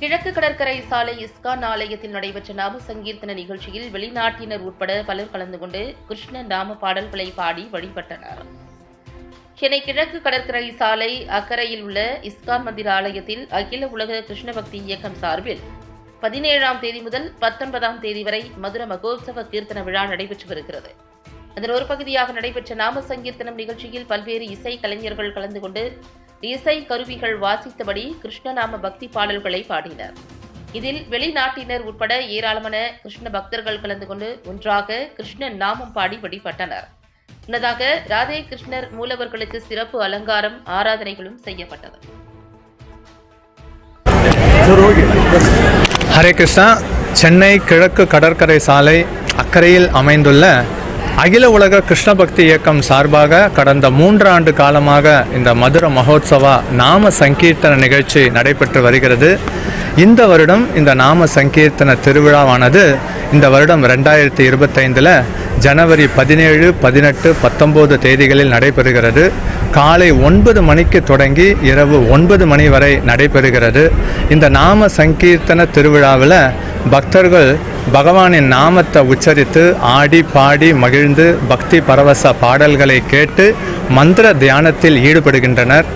கிழக்கு கடற்கரை சாலை இஸ்கான் ஆலயத்தில் நடைபெற்ற நாம சங்கீர்த்தன நிகழ்ச்சியில் வெளிநாட்டினர் உட்பட பலர் கலந்து கொண்டு கிருஷ்ண நாம பாடல்களை பாடி வழிபட்டனர். சென்னை கிழக்கு கடற்கரை சாலை அக்கரையில் உள்ள இஸ்கான் மந்திர ஆலயத்தில் அகில உலக கிருஷ்ண பக்தி இயக்கம் சார்பில் பதினேழாம் தேதி முதல் பத்தொன்பதாம் தேதி வரை மதுர மகோத்சவ கீர்த்தன விழா நடைபெற்று வருகிறது. அதன் ஒரு பகுதியாக நடைபெற்ற நாம சங்கீர்த்தனம் நிகழ்ச்சியில் பல்வேறு இசை கலைஞர்கள் கலந்து கொண்டு இசை கருவிகள் வாசித்தபடி கிருஷ்ணநாம பக்தி பாடல்களை பாடினர். இதில் வெளிநாட்டினர் உட்பட ஏராளமான கிருஷ்ண பக்தர்கள் கலந்து கொண்டு ஒன்றாக கிருஷ்ண நாமம் பாடி வழிபட்டனர். முன்னதாக ராதே கிருஷ்ணர் மூலவர்களுக்கு சிறப்பு அலங்காரம் ஆராதனைகளும் செய்யப்பட்டது. ஹரே கிருஷ்ணா சென்னை கிழக்கு கடற்கரை சாலை அக்கறையில் அமைந்துள்ள அகில உலக கிருஷ்ண பக்தி இயக்கம் சார்பாக கடந்த மூன்றாண்டு காலமாக இந்த மதுர மகோத்சவா நாம சங்கீர்த்தன நிகழ்ச்சி நடைபெற்று வருகிறது. இந்த வருடம் இந்த நாம சங்கீர்த்தன திருவிழாவானது இந்த வருடம் ரெண்டாயிரத்தி இருபத்தைந்தில் ஜனவரி பதினேழு பதினெட்டு பத்தொம்போது தேதிகளில் நடைபெறுகிறது. காலை ஒன்பது மணிக்கு தொடங்கி இரவு ஒன்பது மணி வரை நடைபெறுகிறது. இந்த நாம சங்கீர்த்தன திருவிழாவில் பக்தர்கள் பகவானின் நாமத்தை உச்சரித்து ஆடி பாடி மகிழ்ந்து பக்தி பரவச பாடல்களை கேட்டு மந்திர தியானத்தில் ஈடுபடுகின்றனர்.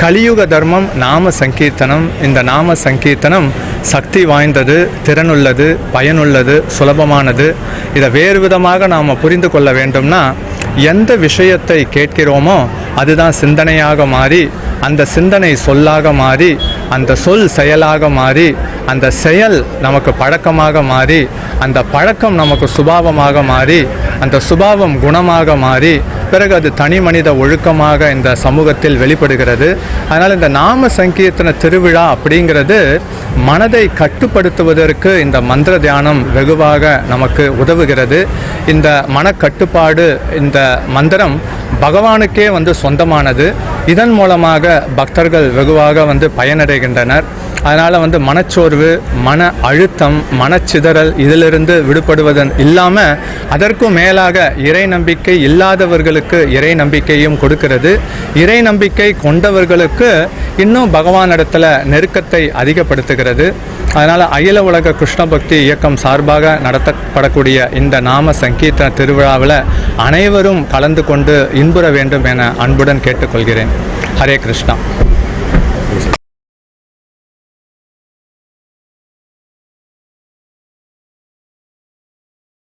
கலியுக தர்மம் நாம சங்கீர்த்தனம். இந்த நாம சங்கீர்த்தனம் சக்தி வாய்ந்தது திறனுள்ளது பயனுள்ளது சுலபமானது. இதை வேறு விதமாக நாம் புரிந்து கொள்ள வேண்டும்னா எந்த விஷயத்தை கேட்கிறோமோ அதுதான் சிந்தனையாக மாறி அந்த சிந்தனை சொல்லாக மாறி அந்த சொல் செயலாக மாறி அந்த செயல் நமக்கு பழக்கமாக மாறி அந்த பழக்கம் நமக்கு சுபாவமாக மாறி அந்த சுபாவம் குணமாக மாறி பிறகு அது தனி மனித ஒழுக்கமாக இந்த சமூகத்தில் வெளிப்படுகிறது. அதனால் இந்த நாம சங்கீர்த்தன திருவிழா அப்படிங்கிறது மனதை கட்டுப்படுத்துவதற்கு இந்த மந்திர தியானம் வெகுவாக நமக்கு உதவுகிறது. இந்த மனக்கட்டுப்பாடு இந்த மந்திரம் பகவானுக்கே வந்து சொந்தமானது. இதன் மூலமாக பக்தர்கள் வெகுவாக வந்து பயனடைகின்றனர். அதனால் வந்து மனச்சோர்வு மன அழுத்தம் மனச்சிதறல் இதிலிருந்து விடுபடுவதன் இல்லாமல் அதற்கும் மேலாக இறை நம்பிக்கை இல்லாதவர்களுக்கு இறை நம்பிக்கையும் கொடுக்கிறது. இறை நம்பிக்கை கொண்டவர்களுக்கு இன்னும் பகவானிடத்தில் நெருக்கத்தை அதிகப்படுத்துகிறது. அதனால் அகில உலக கிருஷ்ண பக்தி இயக்கம் சார்பாக நடத்தப்படக்கூடிய இந்த நாம சங்கீர்த்தன திருவிழாவில் அனைவரும் கலந்து கொண்டு இன்புற வேண்டும் என அன்புடன் கேட்டுக்கொள்கிறேன். ஹரே கிருஷ்ணா.